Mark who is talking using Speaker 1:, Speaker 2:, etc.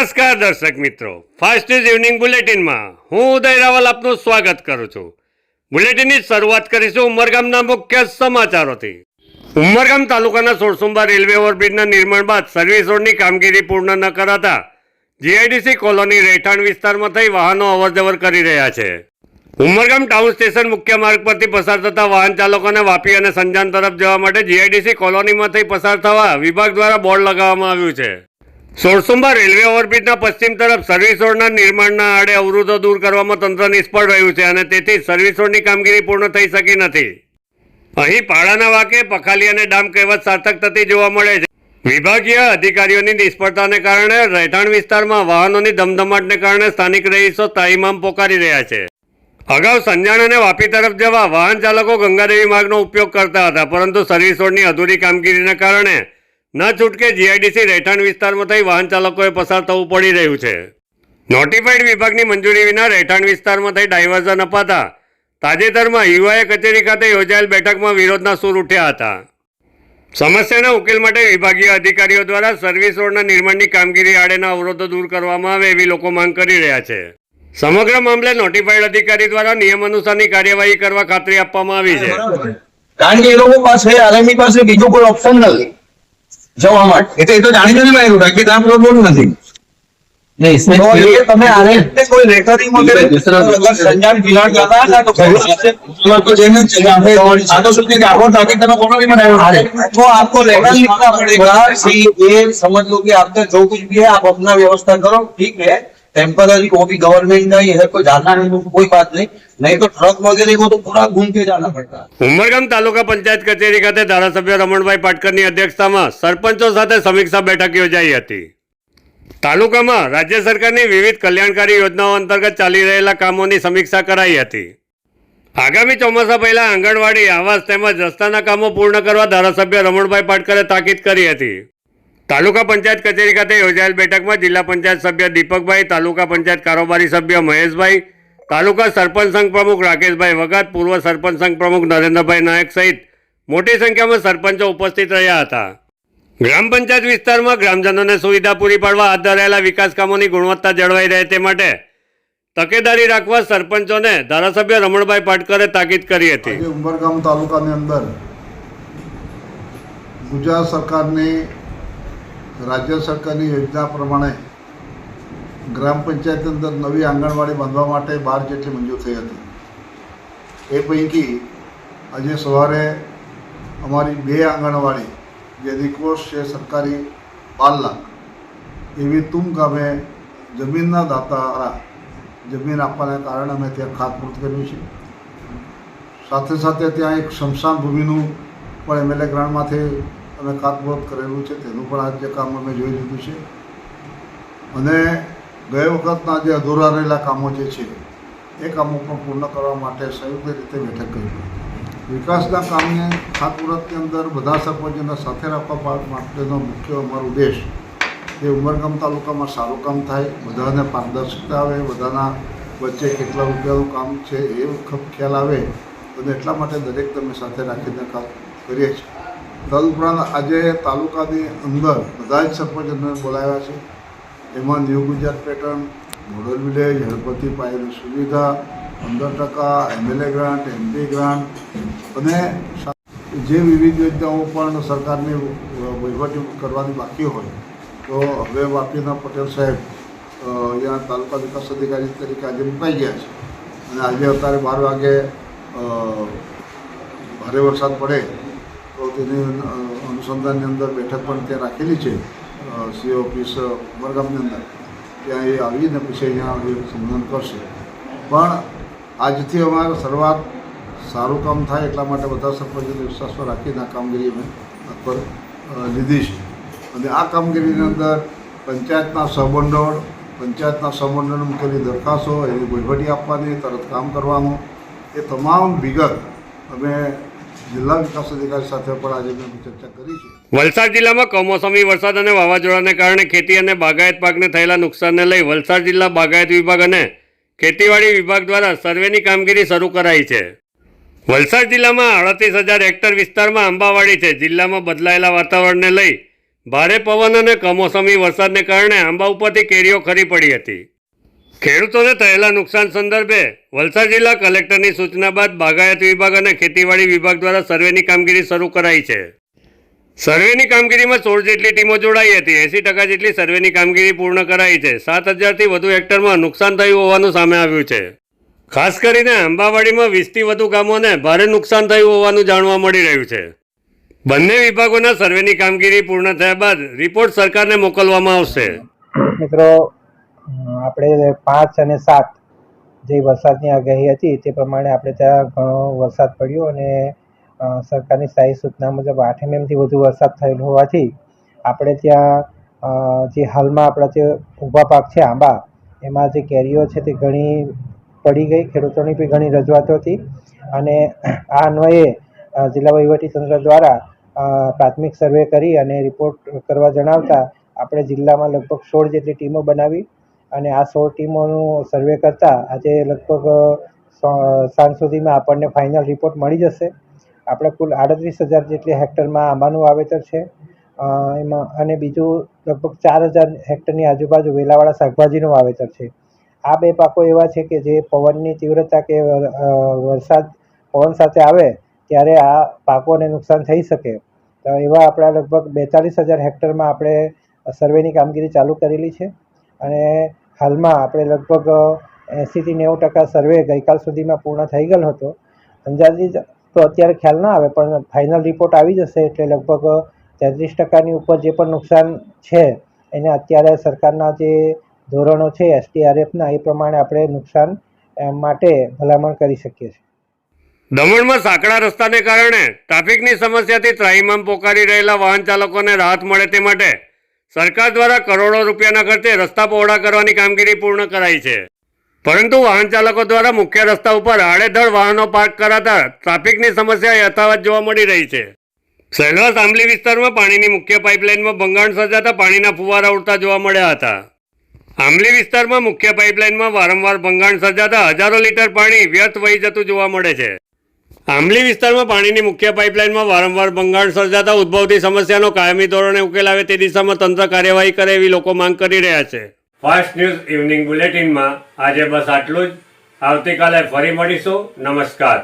Speaker 1: નમસ્કાર દર્શક મિત્રો. ફાસ્ટ ન્યૂઝ ઇવનિંગ બુલેટિનમાં હું ઉદય રાવલ આપનું સ્વાગત કરું છું. બુલેટિનની શરૂઆત કરીશું ઉમરગામના મુખ્ય સમાચારોથી. ઉમરગામ તાલુકાના સોરસુંબા રેલવે ઓવરબ્રિજના નિર્માણ બાદ સર્વિસ રોડની કામગીરી પૂર્ણ ન કરાતા જીઆઈડીસી કોલોની રહેઠાણ વિસ્તારમાં થઈ વાહનો અવરજવર કરી રહ્યા છે. ઉમરગામ ટાઉન સ્ટેશન મુખ્ય માર્ગ પરથી પસાર થતા વાહન ચાલકોને વાપી અને સંજાન તરફ જવા માટે જીઆઈડીસી કોલોનીમાંથી પસાર થવા વિભાગ દ્વારા બોર્ડ લગાવવામાં આવ્યું છે. સોળસુંબા રેલવે ઓવરબ્રિજના પશ્ચિમ તરફ સર્વિસ રોડના નિર્માણના આડે અવરોધો દૂર કરવામાં તંત્ર નિષ્ફળ રહ્યું છે અને તેથી સર્વિસ રોડની કામગીરી પૂર્ણ થઈ શકી નથી. અહીં પાડાના વાકે, પખાલી અને ડામ કહેવત સાર્થક થતી જોવા મળે છે. વિભાગીય અધિકારીઓની નિષ્ફળતાને કારણે રહેઠાણ વિસ્તારમાં વાહનોની ધમધમાટને કારણે સ્થાનિક રહીશો તાઈમામ પોકારી રહ્યા છે. અગાઉ સંજાણ અને વાપી તરફ જવા વાહન ચાલકો ગંગાદેવી માર્ગનો ઉપયોગ કરતા હતા, પરંતુ સર્વિસ રોડની અધૂરી કામગીરીને કારણે ન છૂટકે જીઆઈડીસી રહેઠાણ વિસ્તારમાં થઈ વાહન ચાલકોએ પસાર થવું પડી રહ્યું છે. નોટિફાઈડ વિભાગની મંજૂરી વિના રહેઠાણ વિસ્તારમાં થઈ ડાયવર્ઝન અપાતા તાજેતરમાં યુવાએ કચેરી ખાતે યોજાયેલ બેઠકમાં વિરોધના સૂર ઉઠ્યા હતા. સમસ્યાના ઉકેલ માટે વિભાગીય અધિકારીઓ દ્વારા સર્વિસ રોડના નિર્માણની કામગીરી આડેના અવરોધો દૂર કરવામાં આવે એવી લોકો માંગ કરી રહ્યા છે. સમગ્ર મામલે નોટિફાઈડ અધિકારી દ્વારા નિયમ અનુસારની કાર્યવાહી કરવા ખાતરી આપવામાં આવી છે.
Speaker 2: કારણ કે એ લોકો પાસે આરએમઈ પાસે બીજો કોઈ ઓપ્શન નથી. જવા માટે
Speaker 3: એટલે એ તો જાણીને જ લાગ્યું બાકી તો આપણો બોલ નથી
Speaker 2: તો એ તમે આરએમઈ કોઈ રેકર્ડિંગ વગેરે અગર સંજાણ બિલાડ કરતા હતા તો કોઈ પાસે
Speaker 3: તમારે તો જેને જ છે આપણે આ તો સુધી કે આપણો તાકીદ તમે કોનો બી બનાવ્યો નથી.
Speaker 2: तो आपको रेकर्ड लिखना पड़ेगा कि ये समझ लो कि आपका जो कुछ भी है आप अपना व्यवस्था करो ठीक है टेम्पररी वो भी गवर्नमेंट का ही है कोई जाना नहीं तो कोई बात नहीं नहीं तो ट्रक वगैरह को तो पूरा घूम के जाना पड़ता है
Speaker 1: ઉમરગામ તાલુકા પંચાયત કચેરી ખાતે ધારાસભ્ય રમણભાઈ પાટકરની અધ્યક્ષતામાં સરપંચો સાથે સમીક્ષા બેઠક યોજાઈ હતી તાલુકામાં રાજ્ય સરકારની વિવિધ કલ્યાણકારી યોજનાઓ અંતર્ગત ચાલી રહેલા કામોની સમીક્ષા કરાઈ હતી આગામી ચોમાસા પહેલા આંગણવાડી આવાસ તેમજ રસ્તાના કામો પૂર્ણ કરવા ધારાસભ્ય રમણભાઈ પાટકરે તાકીદ કરી હતી તાલુકા પંચાયત કચેરી ખાતે યોજાયેલ બેઠકમાં જિલ્લા પંચાયત સભ્ય દીપકભાઈ, તાલુકા પંચાયત કારોબારી સભ્ય મહેશભાઈ, તાલુકા સરપંચ સંઘ પ્રમુખ રાકેશભાઈ વગત પૂર્વ સરપંચ સંઘ પ્રમુખ નરેન્દ્રભાઈ નાયક સહિત મોટી સંખ્યામાં સરપંચો ઉપસ્થિત રહ્યા હતા. ગ્રામ પંચાયત વિસ્તારમાં ગ્રામજનોને સુવિધા પૂરી પાડવા હાથ ધરાયેલા વિકાસ કામોની ગુણવત્તા જળવાઈ રહે તે માટે તકેદારી રાખવા સરપંચોને ધારાસભ્ય રમણભાઈ પાટકરે તાકીદ કરી હતી.
Speaker 4: ઉમરગામ તાલુકાની અંદર ગુજરાત સરકારની રાજ્ય સરકારની યોજના પ્રમાણે ગ્રામ પંચાયત અંદર નવી આંગણવાડી બાંધવા માટે બાર જેટલી મંજૂર થઈ હતી. એ પૈકી આજે સવારે અમારી બે આંગણવાડી, જે રિક્વેસ્ટ છે સરકારી બાર લાખ એવી તુમ ગામે જમીનના દાતારા જમીન આપવાના કારણે અમે ત્યાં ખાતમુહૂર્ત કર્યું છે. સાથે સાથે ત્યાં એક શમશાન ભૂમિનું પણ એમએલએ ગ્રાન્ટમાંથી અમે ખાતમુહૂર્ત કરેલું છે, તેનું પણ આજે કામ અમે જોઈ લીધું છે. અને ગયે વખતના જે અધૂરા રહેલા કામો જે છે, એ કામો પણ પૂર્ણ કરવા માટે સંયુક્ત રીતે બેઠક કરી. વિકાસના કામને ખાતમુહૂર્તની અંદર બધા સરપંચોને સાથે રાખવા માટેનો મુખ્ય અમારો ઉદ્દેશ, એ ઉમરગામ તાલુકામાં સારું કામ થાય, બધાને પારદર્શકતા આવે, બધાના વચ્ચે કેટલા રૂપિયાનું કામ છે એ ખ્યાલ આવે, અને એટલા માટે દરેક તમે સાથે રાખીને કામ કરીએ છીએ. તદુપરાંત આજે તાલુકાની અંદર બધા જ સરપંચને બોલાવ્યા છે. એમાં new Gujarat pattern, model village હળપતિ પાયેલી સુવિધા, પંદર ટકા એમએલએ ગ્રાન્ટ, એમપી ગ્રાન્ટ અને જે વિવિધ યોજનાઓ પણ સરકારની વહીવટી કરવાની બાકી હોય, તો હવે વાપીના પટેલ સાહેબ અહીંયા તાલુકા વિકાસ અધિકારી તરીકે આજે મુકાઈ ગયા છે. અને આજે અત્યારે બાર વાગે ભારે વરસાદ પડે તો અનુસંધાનની અંદર બેઠક પણ ત્યાં રાખેલી છે સી ઓફિસ ઉમરગામની અંદર. ત્યાં એ આવીને પછી અહીંયા એ સંબોધન કરશે. પણ આજથી અમારે શરૂઆત સારું કામ થાય એટલા માટે બધા સરપંચોને વિશ્વાસમાં રાખીને આ કામગીરી અમે પર લીધી છે. અને આ કામગીરીની અંદર પંચાયતના સહમંડળ પંચાયતના સહમંડળને મૂકેલી દરખાસ્તો, એની વહીવટી આપવાની, તરત કામ કરવાનું, એ તમામ વિગત અમે
Speaker 1: વલસાડ જિલ્લામાં કમોસમી વરસાદ અને વાવાઝોડાને કારણે ખેતી અને બાગાયત પાકને થયેલા નુકસાનને લઈ વલસાડ જિલ્લા બાગાયત વિભાગ અને ખેતીવાડી વિભાગ દ્વારા સર્વેની કામગીરી શરૂ કરાઈ છે. વલસાડ જિલ્લામાં અડતીસ હજાર હેક્ટર વિસ્તારમાં આંબાવાડી છે. જિલ્લામાં બદલાયેલા વાતાવરણને લઈ ભારે પવન અને કમોસમી વરસાદને કારણે આંબા ઉપરથી કેરીઓ ખરી પડી હતી. ખેડૂતોને થયેલા નુકસાન સંદર્ભે વલસાડ જિલ્લા કલેક્ટરની સૂચના બાદ બાગાયત વિભાગ અને ખેતીવાડી વિભાગ દ્વારા સર્વેની કામગીરી શરૂ કરાઈ છે. સર્વેની કામગીરીમાં સોળ જેટલી ટીમો જોડાઈ હતી, એસી ટકા જેટલી સર્વેની કામગીરી પૂર્ણ કરાઈ છે. સાત હજારથી વધુ હેક્ટરમાં નુકસાન થયું હોવાનું સામે આવ્યું છે. ખાસ કરીને આંબાવાડીમાં વીસથી વધુ ગામોને ભારે નુકસાન થયું હોવાનું જાણવા મળી રહ્યું છે. બંને વિભાગોના સર્વેની કામગીરી પૂર્ણ થયા બાદ રિપોર્ટ સરકારને મોકલવામાં આવશે.
Speaker 5: મિત્રો આપણે પાંચ અને સાત જે વરસાદની આગાહી હતી તે પ્રમાણે આપણે ત્યાં ઘણો વરસાદ પડ્યો અને સરકારની સ્થાયી સૂચના મુજબ આઠ એમએમથી વધુ વરસાદ થયેલો હોવાથી આપણે ત્યાં જે હાલમાં આપણા જે ઊભા પાક છે આંબા, એમાં જે કેરીઓ છે તે ઘણી પડી ગઈ, ખેડૂતોની બી ઘણી રજૂઆતો હતી અને આ અન્વયે જિલ્લા વહીવટીતંત્ર દ્વારા પ્રાથમિક સર્વે કરી અને રિપોર્ટ કરવા જણાવતા આપણે જિલ્લામાં લગભગ સોળ જેટલી ટીમો બનાવી અને આ સો ટીમોનું સર્વે કરતાં આજે લગભગ સાંજ સુધીમાં આપણને ફાઇનલ રિપોર્ટ મળી જશે. આપણે કુલ આડત્રીસ હજાર જેટલી હેક્ટરમાં આંબાનું વાવેતર છે. એમાં, અને બીજું લગભગ ચાર હજાર હેક્ટરની આજુબાજુ વેલાવાળા શાકભાજીનું વાવેતર છે. આ બે પાકો એવા છે કે જે પવનની તીવ્રતા કે વરસાદ, પવન સાથે આવે ત્યારે આ પાકોને નુકસાન થઈ શકે. તો એવા આપણા લગભગ બેતાલીસ હજાર હેક્ટરમાં આપણે સર્વેની કામગીરી ચાલુ કરેલી છે. અને હાલમાં આપણે લગભગ એંસીથી નેવું ટકા સર્વે ગઈકાલ સુધીમાં પૂર્ણ થઈ ગયેલો હતો. અંદાજિત તો અત્યારે ખ્યાલ ના આવે, પણ ફાઇનલ રિપોર્ટ આવી જશે એટલે લગભગ તેત્રીસ ટકાની ઉપર જે પણ નુકસાન છે, એને અત્યારે સરકારના જે ધોરણો છે એસટીઆરએફના એ પ્રમાણે આપણે નુકસાન માટે ભલામણ કરી શકીએ છીએ.
Speaker 1: દમણમાં સાંકડા રસ્તાને કારણે ટ્રાફિકની સમસ્યાથી ત્રાહિમામ પોકારી રહેલા વાહન ચાલકોને રાહત મળે તે માટે સરકાર દ્વારા કરોડો રૂપિયાના ખર્ચે રસ્તા પહોળા કરવાની કામગીરી પૂર્ણ કરાઈ છે. પરંતુ વાહન ચાલકો દ્વારા મુખ્ય રસ્તા ઉપર આડેધડ વાહનો પાર્ક કરાતા ટ્રાફિકની સમસ્યા યથાવત જોવા મળી રહી છે. સેલવાસ આંબલી વિસ્તારમાં પાણીની મુખ્ય પાઇપલાઇનમાં ભંગાણ સર્જાતા પાણીના ફુવારા ઉડતા જોવા મળ્યા હતા. આંબલી વિસ્તારમાં મુખ્ય પાઇપલાઇનમાં વારંવાર ભંગાણ સર્જાતા હજારો લીટર પાણી વ્યર્થ વહી જતું જોવા મળે છે. આંબલી વિસ્તારમાં પાણીની મુખ્ય પાઇપલાઇનમાં વારંવાર ભંગાણ સર્જાતા ઉદ્ભવતી સમસ્યાનો કાયમી ધોરણે ઉકેલ આવે તે દિશામાં તંત્ર કાર્યવાહી કરે એવી લોકો માંગ કરી રહ્યા છે. ફાસ્ટ ન્યૂઝ ઇવનિંગ બુલેટિનમાં આજે બસ આટલું જ. આવતીકાલે ફરી મળીશું. નમસ્કાર.